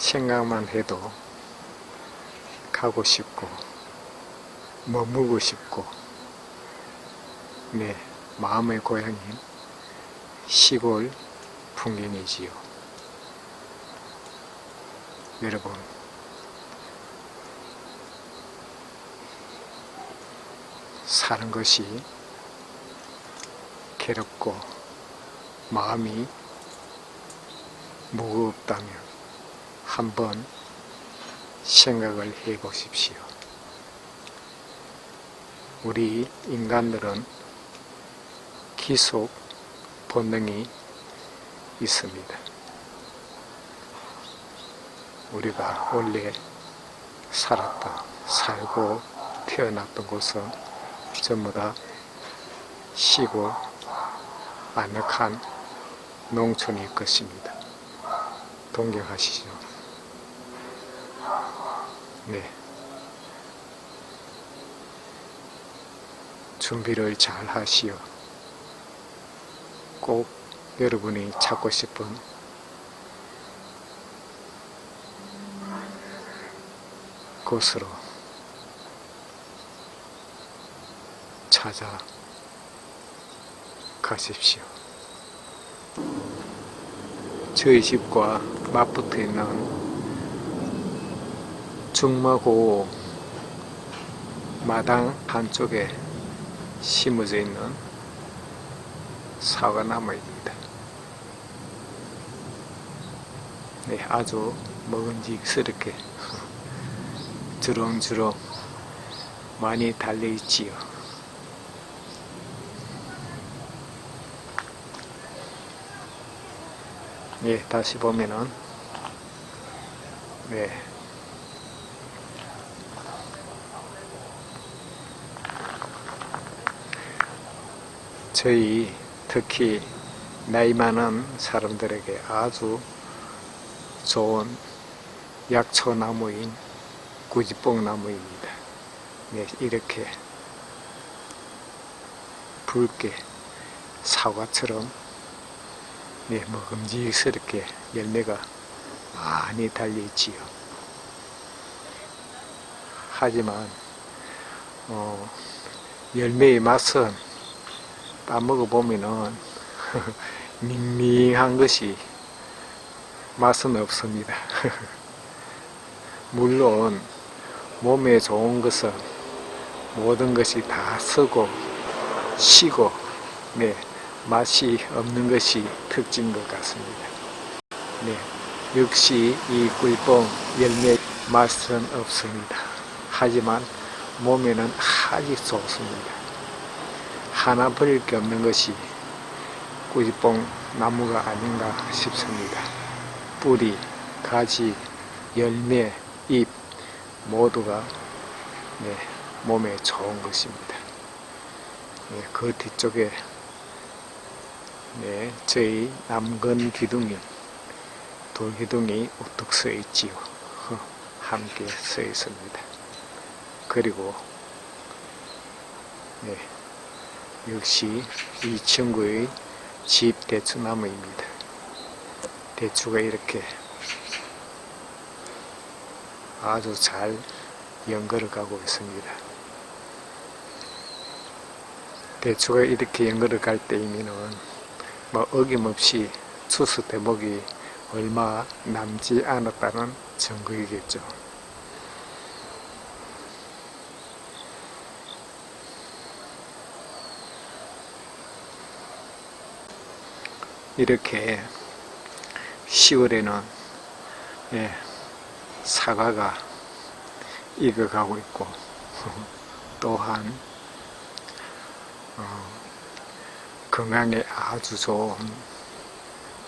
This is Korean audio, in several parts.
생각만 해도 가고 싶고 머무고 싶고 내 마음의 고향인 시골 풍경이지요. 여러분 사는 것이 괴롭고 마음이 무겁다면 한번 생각을 해 보십시오. 우리 인간들은 기속 본능이 있습니다. 우리가 원래 살았다, 살고 태어났던 곳은 전부 다 시골, 아늑한 농촌일 것입니다. 동경하시죠? 네. 준비를 잘 하시오. 꼭 여러분이 찾고 싶은 곳으로 찾아 가십시오. 저희 집과 맞붙어 있는 중마고 마당 한쪽에 심어져 있는 사과나무입니다. 네, 아주 먹음직스럽게 주렁주렁 많이 달려있지요. 네, 다시 보면은, 네. 저희 특히 나이 많은 사람들에게 아주 좋은 약초나무인 구지뽕나무입니다. 네, 이렇게 붉게 사과처럼 네, 먹음직스럽게 열매가 많이 달려있지요. 하지만 어, 열매의 맛은 따먹어 보면은 밍밍한 것이 맛은 없습니다. 물론 몸에 좋은 것은 모든 것이 다 쓰고 쉬고 네, 맛이 없는 것이 특징인 것 같습니다. 네, 역시 이 꿀뽕 열매 맛은 없습니다. 하지만 몸에는 아주 좋습니다. 하나 버릴 게 없는 것이 꾸지뽕 나무가 아닌가 싶습니다. 뿌리, 가지, 열매, 잎 모두가 네, 몸에 좋은 것입니다. 네, 그 뒤쪽에 네, 저희 남근 기둥이 돌기둥이 우뚝 서 있지요. 함께 서 있습니다. 그리고 네, 역시 이 친구의 집 대추나무입니다. 대추가 이렇게 아주 잘 연결을 가고 있습니다. 대추가 이렇게 연결을 갈 때이면은 뭐 어김없이 추수 대목이 얼마 남지 않았다는 증거이겠죠. 이렇게 10월에는 예, 사과가 익어가고 있고 또한 어, 건강에 아주 좋은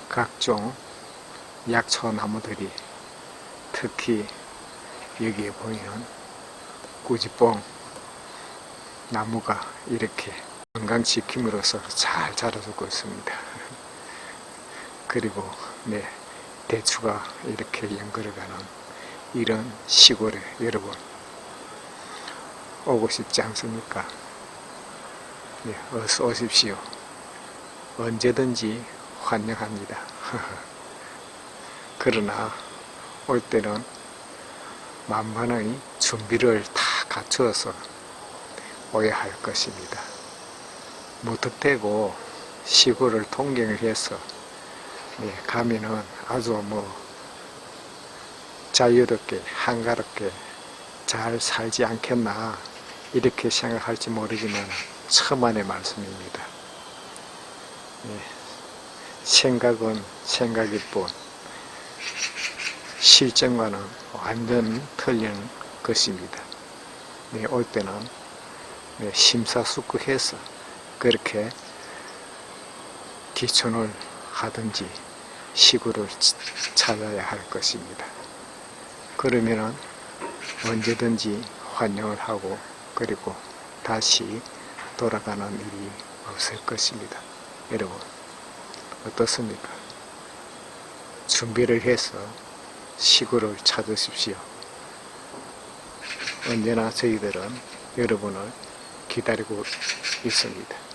각종 약초 나무들이 특히 여기에 보이는 꾸지뽕 나무가 이렇게 건강지킴으로써 잘 자라주고 있습니다. 그리고 네 대추가 이렇게 연결해가는 이런 시골에 여러분 오고 싶지 않습니까? 네, 어서 오십시오. 언제든지 환영합니다. 그러나 올 때는 만반의 준비를 다 갖추어서 오야 할 것입니다. 무턱대고 시골을 통경을 해서 예, 가면은 아주 뭐 자유롭게 한가롭게 잘 살지 않겠나 이렇게 생각할지 모르지만 천만의 말씀입니다. 예, 생각은 생각일 뿐 실정과는 완전 틀린 것입니다. 네, 올 때는 네, 심사숙고해서 그렇게 기촌을 하든지 시구를 치- 찾아야 할 것입니다. 그러면은 언제든지 환영을 하고 그리고 다시 돌아가는 일이 없을 것입니다. 여러분 어떻습니까? 준비를 해서 시구를 찾으십시오. 언제나 저희들은 여러분을 기다리고 있습니다.